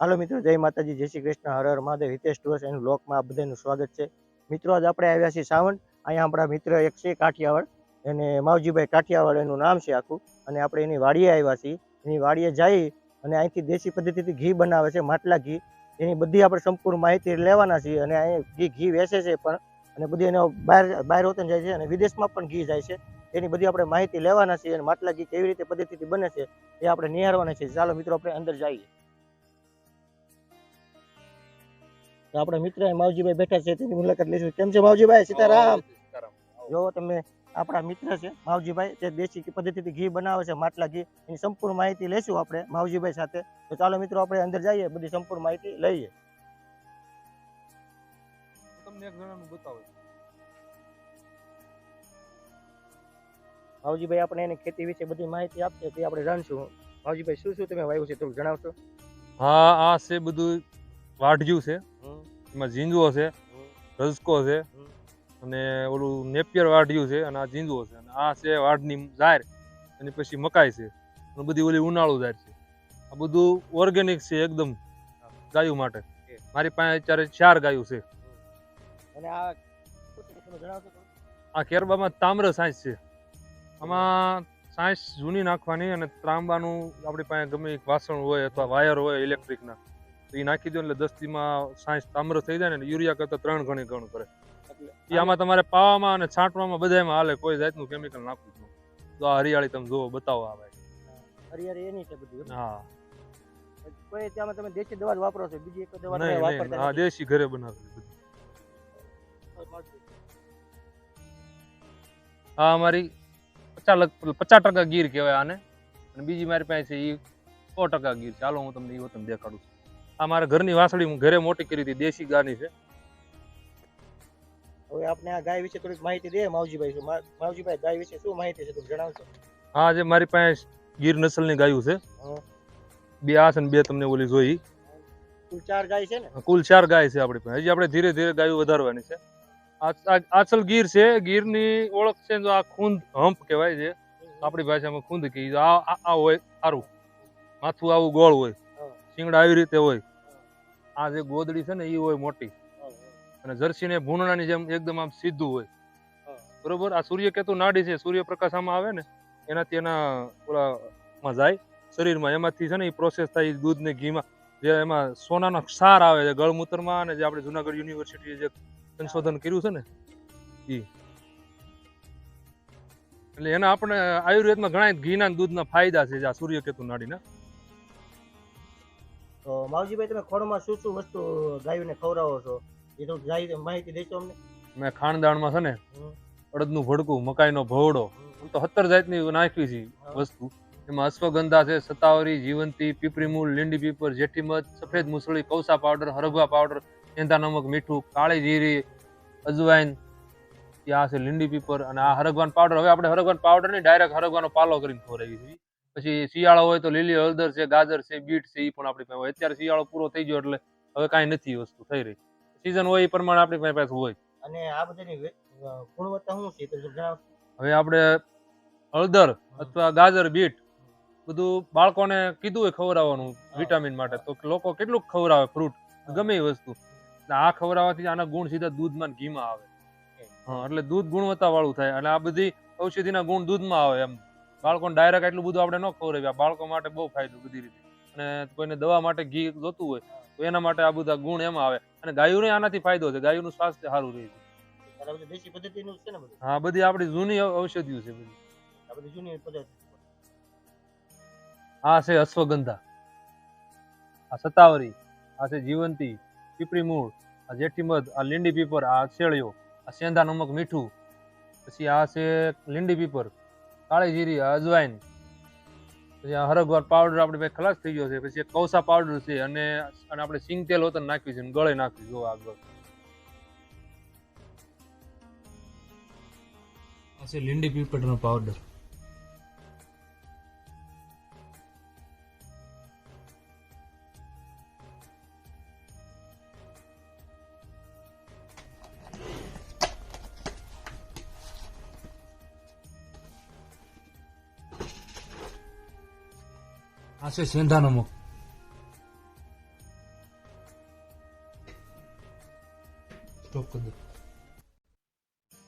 હાલો મિત્રો, જય માતાજી, જય શ્રી કૃષ્ણ, હર હર મહાદેવ, હિતેશ ટુર્સ એન્ડ બ્લોકમાં આ બધાનું સ્વાગત છે. મિત્રો, આજ આપણે આવ્યા છીએ સાવણ. અહીંયા આપણા મિત્ર એક છે, કાઠિયાવાડ. એને માવજીભાઈ કાઠિયાવાડ એનું નામ છે આખું. અને આપણે એની વાડીએ આવ્યા છીએ. એની વાડીએ જઈ અને અહીંથી દેશી પદ્ધતિથી ઘી બનાવે છે, માટલા ઘી. એની બધી આપણે સંપૂર્ણ માહિતી લેવાના છીએ અને અહીં ઘી ઘી વેચે છે પણ. અને બધી એનો બહાર બહાર વતન જાય છે અને વિદેશમાં પણ ઘી જાય છે. એની બધી આપણે માહિતી લેવાના છીએ અને માટલા ઘી કેવી રીતે પદ્ધતિથી બને છે એ આપણે નિહાળવાના છીએ. ચાલો મિત્રો, આપણે અંદર જઈએ. તો આપણા મિત્ર માવજીભાઈ બેઠા છે તેની મુલાકાત લઈશું કેમ છે માવજીભાઈ? સીતારામ. જો તમે આપણા મિત્ર છે માવજીભાઈ જે દેશી પદ્ધતિથી ઘી બનાવે છે માટલા ઘી એની સંપૂર્ણ માહિતી લઈશું આપણે માવજીભાઈ સાથે. તો ચાલો મિત્રો આપણે અંદર જઈએ બધી સંપૂર્ણ માહિતી લઈએ. તમને એક જણાનું બતાવો માવજીભાઈ આપણે એની ખેતી વિશે બધી માહિતી આપશે તે આપણે જાણશું. માવજીભાઈ શું શું તમે વાવ્યું છે થોડું જણાવશો? હા આ છે બધું વાઢજ્યું છે. હમ, એમાં ઝીંઝવો છે રસકો છે અને ઓલું નેપિયર વાઢ્યું છે અને આ ઝીંઝવો છે અને આ છે વાઢની ઝાર અને પછી મકાઈ છે. અને બધી ઓલી ઉનાળુ ઝાર છે. આ બધું ઓર્ગેનિક છે એકદમ ગાયું માટે. મારી પાસે અત્યારે ચાર ગાયું છે. અને આ? આ કેરબામાં તામ્ર સાંજ છે. આમાં સાંજ જૂની નાખવાની અને ત્રાંબાનું આપણી પાસે ગમે એક વાસણ હોય અથવા વાયર હોય ઇલેક્ટ્રિકના એ નાખી દો એટલે દસ દીમાં સાંસ તામ્ર થઈ જાય ને યુરિયા કરતાં ત્રણ ગણી ઘણું કરે. એ આમાં તમારે પાવામાં અને છાંટવામાં બધામાં હાલે કોઈ જાતનું કેમિકલ નાખવું જ તો આ હરિયાળી તમે જોવો બતાવો આવે હરિયાળી એની છે બધું હા. કોઈ ત્યાંમાં તમે દેશી દવા વાપરો છો બીજી એક દવા નહીં વાપરતા હા દેશી ઘરે બનાવેલી બધી. આ અમારી પચાસ પચાસ ટકા ગીર કહેવાય આને. અને બીજી મારી પાસે છે એ સો ટકા ગીર ચાલો હું તમને એ તમને દેખાડું છું. આ મારા ઘરની વાસળી હું ઘરે મોટી કરી હતી દેશી ગાની છે. હવે આપણે આ ગાય વિશે થોડીક માહિતી દે માવજીભાઈ માવજીભાઈ ગાય વિશે શું માહિતી છે? તમે જણાવશો? હા જે મારી પાસે ગીર નસલની ગાયું છે. બે આ છે ને બે તમને ઓલી જોઈ. કુલ ચાર ગાય છે ને? કુલ ચાર ગાય છે આપણી પાસે. હજી આપણે ધીરે ધીરે ગાયું વધારવાની છે. આચલ ગીર છે ગીરની ઓળખ છે જો આ ખૂંદ હંપ કહેવાય છે. આપણી ભાષામાં ખૂંદ કહી આ આ- હોય સારું. માથું આવું ગોળ હોય. શિંગડા આવી રીતે હોય. આ જે ગોદડી છે ને એ હોય મોટી. અને જર્સી ને ભૂંડણાની જેમ એકદમ આમ સીધું હોય. બરોબર? આ સૂર્યકેતુ નાડી છે સૂર્યપ્રકાશ આમાં આવે ને એનાથી એના ઓલામાં જાય શરીરમાં. એમાંથી છે ને એ પ્રોસેસ થાય દૂધ ને ઘીમાં. જે એમાં સોનાનો ક્ષાર આવે છે ગળમૂત્રમાં અને જે આપણે જુનાગઢ યુનિવર્સિટીએ જે સંશોધન કર્યું છે ને એ એટલે એના આપણે આયુર્વેદમાં ઘણા ઘીના દૂધના ફાયદા છે જે આ સૂર્યકેતુ નાડીના. તો માવજીભાઈ તમે ખોળમાં શું શું વસ્તુ ગાયોને ખવડાવો છો? એ તો ગાય માહિતી દેશો અમને. મેં ખાણદાણમાં છે ને. અડદનું ભડકું મકાઈનો ભવડો આમ તો સત્તર જાતની નાખવી છે વસ્તુ. એમાં અશ્વગંધા છે સતાવરી જીવંતી પીપરી મૂળ લીંડી પીપર જેઠી મધ સફેદ મુસળી કૌસા પાવડર હરભા પાવડર એંધા નમક મીઠું કાળી જીરી અજવાઈન આ છે લીંડી પીપર અને આ હરગવાન પાવડર. હવે આપણે હરગવાન પાવડર નહીં ડાયરેક્ટ હરગવાનો પાલો કરીને ખવડાવી છે પછી શિયાળો હોય તો લીલી હળદર છે ગાજર છે બીટ છે એ પણ આપણી પાસે હોય અત્યારે શિયાળો પૂરો થઈ ગયો એટલે હવે કાંઈ નથી વસ્તુ થઈ રહી. સિઝન હોય એ પ્રમાણે આપણી પાસે હોય. અને આ બધાની ગુણવત્તા શું છે હવે આપણે હળદર અથવા ગાજર બીટ બધું બાળકોને કીધું હોય ખવડાવવાનું વિટામિન માટે. તો લોકો કેટલું ખવડાવે? ફ્રૂટ ગમે એ વસ્તુ. આ ખવડાવવાથી આના ગુણ સીધા દૂધમાં ઘીમાં આવે. હા એટલે દૂધ ગુણવત્તા વાળું થાય. અને આ બધી ઔષધિના ગુણ દૂધમાં આવે એમ. બાળકોને ડાયરેક્ટ એટલું બધું આપણે ન ખવડાવીએ. બાળકો માટે બહુ ફાયદો બધી રીતે. અને કોઈને દવા માટે ઘી જોતું હોય તો એના માટે આ બધા ગુણ એમાં આવે. અને ગાયોને આનાથી ફાયદો છે. ગાયોનું સ્વાસ્થ્ય સારું રહે છે. હા બધી આપણી જૂની ઔષધિઓ છે બધી. આ છે અશ્વગંધા. આ સતાવરી આ છે જીવંતી પીપળી મૂળ આ જેઠીમધ આ લીંડી પીપર આ શેળિયો આ સેંધા નમક મીઠું પછી આ છે લીંડી પીપર. કાળી જીરી અજવાઈન. પછી હરગવાર પાવડર આપણે ભાઈ ખલાસ થઈ ગયો છે. પછી એક કૌસા પાવડર છે અને અને આપણે સિંગ તેલ હોતન નાખ્યું છે ગળે નાખ્યું જો આગળ આ છે લીંડી પીપળનો પાવડર 汗せんだのも。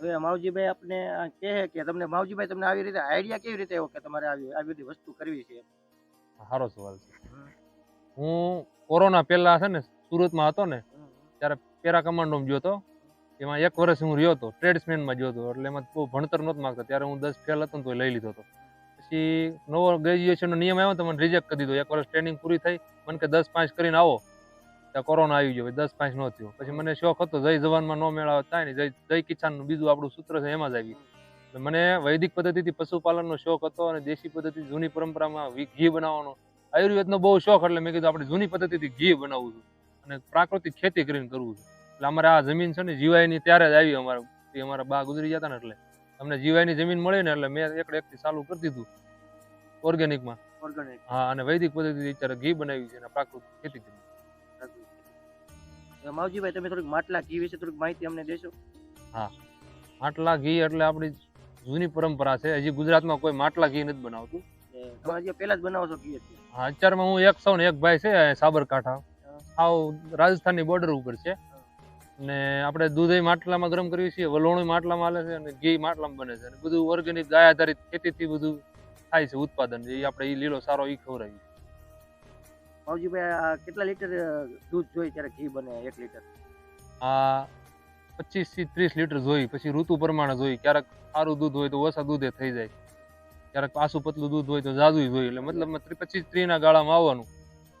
હવે માવજીભાઈ આપને કહે કે તમને માવજીભાઈ તમને આવી રીતે આઈડિયા કેવી રીતે આવ્યો કે તમારે આવી આવી બધી વસ્તુ કરવી છે સારો સવાલ છે હું કોરોના પહેલા છે ને સુરતમાં હતો ને ત્યારે પેરા કમાન્ડોમાં જોયો હતો એમાં એક વર્ષ હું રહ્યો હતો ટ્રેડ્સમેનમાં ગયો હતો એટલે એમાં બહુ ભણતર નહોતું માગતો ત્યારે હું દસ ફેલ હતો ને તો લઈ લીધો હતો પછી નવો ગ્રેજ્યુએશનનો નિયમ આવ્યો તો મને રિજેક્ટ કરી દીધો. એક વર્ષ ટ્રેનિંગ પૂરી થઈ. મને કે દસ પાંચ કરીને આવો. ત્યાં કોરોના આવી ગયો. દસ પાંચ ન થયો. પછી મને શોખ હતો. જય જવાનમાં ન મેળાવે થાય ને, જય જય કિસાનનું બીજું આપણું સૂત્ર છે એમાં જ આવી મને વૈદિક પદ્ધતિથી પશુપાલનનો શોખ હતો અને દેશી પદ્ધતિ જૂની પરંપરામાં ઘી બનાવવાનો. આયુર્વેદનો બહુ શોખ એટલે મેં કીધું આપણે જૂની પદ્ધતિથી ઘી બનાવવું છું. અને પ્રાકૃતિક ખેતી કરીને કરવું છું. એટલે અમારે આ જમીન છે ને જીવાયની ત્યારે જ આવી અમારે. અમારા બા ગુજરી જતા ને એટલે. અમને જીવાયની જમીન મળે ને એટલે મેં એકડે એકથી ચાલુ કરી દીધું ઓર્ગેનિકમાં ઓર્ગેનિક હા અને વૈદિક પદ્ધતિ અત્યારે ઘી બનાવી છે અને પ્રાકૃતિક ખેતી કરી. માવજીભાઈ તમે થોડીક માટલા ઘી વિશે થોડીક માહિતી અમને દેશો. હા. માટલા ઘી એટલે આપણી જૂની પરંપરા છે. હજી ગુજરાતમાં કોઈ માટલા ઘી નથી બનાવતું. પહેલા જ બનાવો છો ઘી હા અત્યારમાં હું એક સૌ ને એક ભાઈ છે સાબરકાંઠા. આવ રાજસ્થાનની બોર્ડર ઉપર છે. ને આપણે દૂધ માટલામાં ગરમ કરીએ છીએ વલોણું માટલામાં આવે છે અને ઘી માટલામાં બને છે. અને બધું ઓર્ગેનિક ગાય આધારિત ખેતીથી બધું થાય છે ઉત્પાદન. એ આપણે એ લીલો સારો એ ખવડાવીએ. માવજીભાઈ આ કેટલા લીટર દૂધ જોઈએ ત્યારે ઘી બને એક લીટર? આ પચીસથી ત્રીસ લીટર જોઈ પછી ઋતુ પ્રમાણે જોઈ ક્યારેક સારું દૂધ હોય તો ઓછા દૂધે થઈ જાય. ક્યારેક પાછું પતલું દૂધ હોય તો જાદુ જોઈએ. એટલે મતલબ પચીસ ત્રીના ગાળામાં આવવાનું.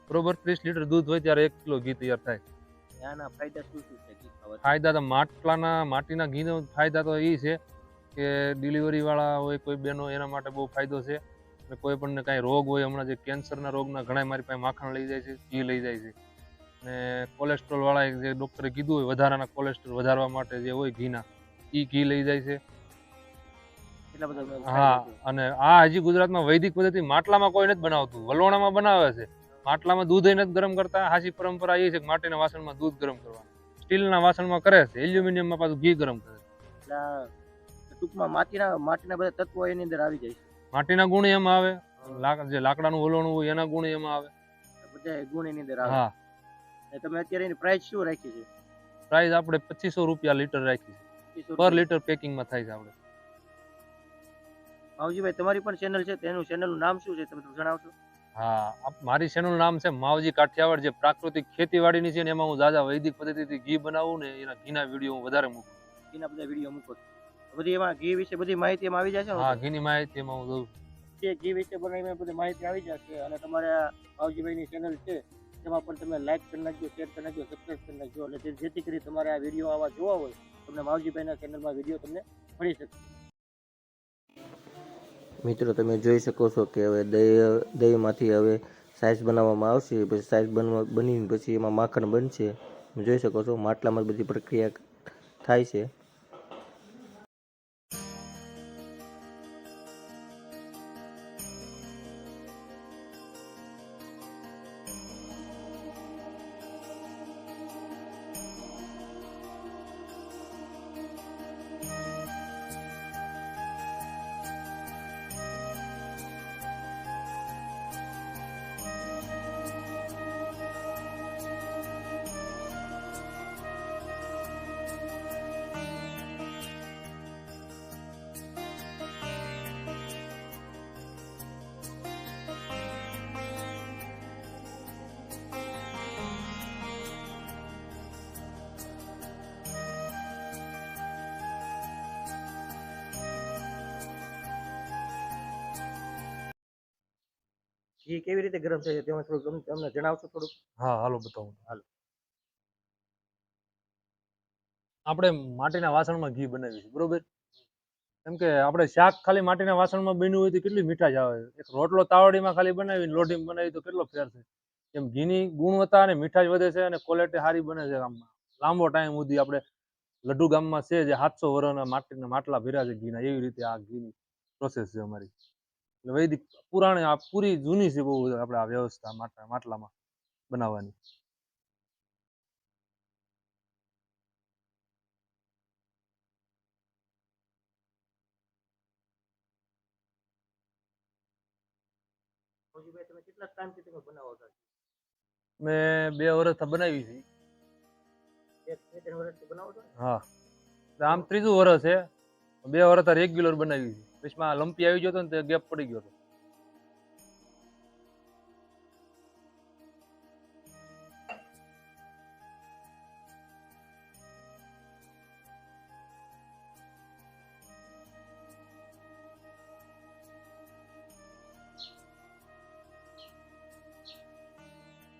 બરોબર? ત્રીસ લીટર દૂધ હોય ત્યારે એક કિલો ઘી તૈયાર થાય. આના ફાયદા શું શું છે ફાયદા તો માટલાના માટીના ઘીનો ફાયદા તો એ છે કે ડિલિવરી વાળા હોય કોઈ બહેનો એના માટે બહુ ફાયદો છે અને કોઈ પણને કાંઈ રોગ હોય હમણાં જે કેન્સરના રોગના ઘણા મારી પાસે માખણ લઈ જાય છે ઘી લઈ જાય છે. અને કોલેસ્ટ્રોલ વાળા જે ડૉક્ટરે કીધું હોય વધારાના કોલેસ્ટ્રોલ વધારવા માટે જે હોય ઘીના એ ઘી લઈ જાય છે. હા અને આ હજી ગુજરાતમાં વૈદિક પદ્ધતિ માટલામાં કોઈ નથી બનાવતું વલોણામાં બનાવે છે. માટલામાં દૂધ નથી ગરમ કરતા. હાસી પરંપરા એ છે કે માટીના વાસણમાં દૂધ ગરમ કરવાનું. સ્ટીલના વાસણમાં કરે છે. એલ્યુમિનિયમમાં પાછું ઘી ગરમ કરે છે. એટલે ટૂંકમાં માટીના માટીના બધા તત્વો એની અંદર આવી જાય માટીના ગુણ એમાં આવે. જે લાકડાનું વલોણું હોય એના ગુણ એમાં આવે. બધા ગુણ એની અંદર આવે. હા. તમે અત્યારે એની પ્રાઇસ શું રાખી છે? પ્રાઇસ આપણે પચીસો રૂપિયા લીટર રાખી છે. પર. લીટર પેકિંગમાં થાય છે આપણે. માવજીભાઈ તમારી પણ ચેનલ છે તેનું ચેનલનું નામ શું છે તમે જણાવશો? હા મારી ચેનલનું નામ છે માવજી કાઠિયાવાડ. જે પ્રાકૃતિક ખેતીવાડીની છે ને એમાં હું જાજા વૈદિક પદ્ધતિથી ઘી બનાવું ને એના ઘીના વીડિયો હું વધારે મૂકું. ઘીના બધા વીડિયો મૂકો. બધી એમાં ઘી વિશે બધી માહિતી એમાં આવી જશે હા ઘીની માહિતી એમાં હું દઉં જે ઘી વિશે બનાવીને બધી માહિતી આવી જશે અને તમારે માવજીભાઈની ચેનલ છે તેમાં પણ તમે લાઈક કરી નાખજો શેર કરી નાખજો સબસ્ક્રાઈબ કરી નાખજો. એટલે જેથી કરી તમારે આ વીડિયો આવા જોવા હોય તમને માવજીભાઈના ચેનલમાં વીડિયો તમને મળી શકે મિત્રો, તમે જોઈ શકો છો કે હવે દહીં, દહીંમાંથી હવે સાઈઝ બનાવવામાં આવશે, પછી સાઈઝ બનવા, બનીને પછી એમાં માખણ બનશે. જોઈ શકો છો, માટલામાં બધી પ્રક્રિયા થાય છે. ઘી કેવી રીતે ગરમ થાય છે તેમાં થોડું અમને જણાવશો થોડુંક? હા હાલો બતાવું. હાલો. આપણે માટીના વાસણમાં ઘી બનાવીએ છીએ બરોબર? કેમ કે આપણે શાક ખાલી માટીના વાસણમાં બન્યું હોય તો કેટલી મીઠાશ આવે? એક રોટલો તાવડીમાં ખાલી બનાવીને લોઢીમાં બનાવી તો કેટલો ફેર છે? એમ ઘીની ગુણવત્તા અને મીઠાશ વધે છે અને ક્વોલિટી સારી બને છે આમ. લાંબો ટાઈમ સુધી આપણે લડ્ડુ ગામમાં છે જે સાતસો વર્ષના માટીના માટલા ભેરા છે ઘીના એવી રીતે આ ઘીની પ્રોસેસ છે અમારી. વૈદિક પુરાણી આ પૂરી જૂની છે બહુ આપણે આ વ્યવસ્થા માટલા માટલામાં બનાવવાની. તમે કેટલા ટાઈમથી તમે બનાવો છો? મેં બે વર્ષ બનાવી છે. એક બે ત્રણ વર્ષથી બનાવો છો? હા. એટલે આમ ત્રીજું વર્ષ છે. બે વર્ષ રેગ્યુલર બનાવી છે. પછી લંપી આવી ગયો હતો ને તે ગેપ પડી ગયો હતો.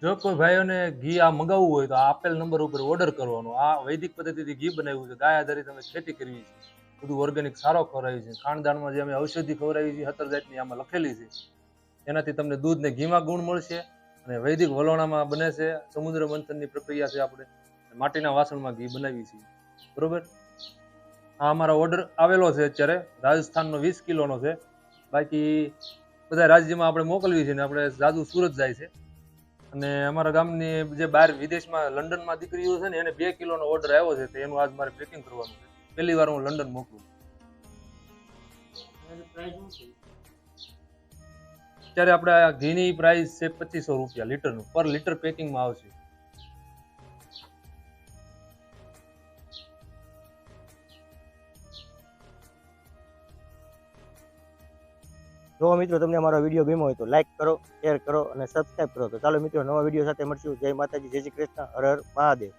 જો કોઈ ભાઈઓને ઘી આ મગાવવું હોય તો આપેલ નંબર ઉપર ઓર્ડર કરવાનો. આ વૈદિક પદ્ધતિથી ઘી બનાવ્યું છે. ગાય આધારિત અમે ખેતી કરવી છે બધું ઓર્ગેનિક સારો ખવડાવી છે. ખાણદાણમાં જે અમે ઔષધિ ખવડાવી છે સત્તર જાતની આમાં લખેલી છે. એનાથી તમને દૂધ ને ઘીમાં ગુણ મળશે અને વૈદિક વલોણામાં બને છે. સમુદ્ર મંથનની પ્રક્રિયા છે આપણે. માટીના વાસણમાં ઘી બનાવી છીએ બરોબર? આ અમારો ઓર્ડર આવેલો છે અત્યારે. રાજસ્થાનનો વીસ કિલોનો છે. બાકી બધા રાજ્યમાં આપણે મોકલવી છે ને આપણે જાદુ સુરત જાય છે. અને અમારા ગામની જે બહાર વિદેશમાં લંડનમાં દીકરીઓ છે ને એને બે કિલોનો ઓર્ડર આવ્યો છે. તો એનું આજ મારે પેકિંગ કરવાનું છે. પહેલી વાર હું લંડન મોકલું. અત્યારે આપણે આ ઘીની પ્રાઇસ છે પચીસો રૂપિયા લીટરનું. પર લીટર પેકિંગમાં આવશે. જો મિત્રો તમને અમારો વીડિયો ગમ્યો હોય તો લાઈક કરો શેર કરો અને સબસ્ક્રાઈબ કરો. તો ચાલો મિત્રો નવા વીડિયો સાથે મળશું. જય માતાજી જય શ્રી કૃષ્ણ. હર હર મહાદેવ.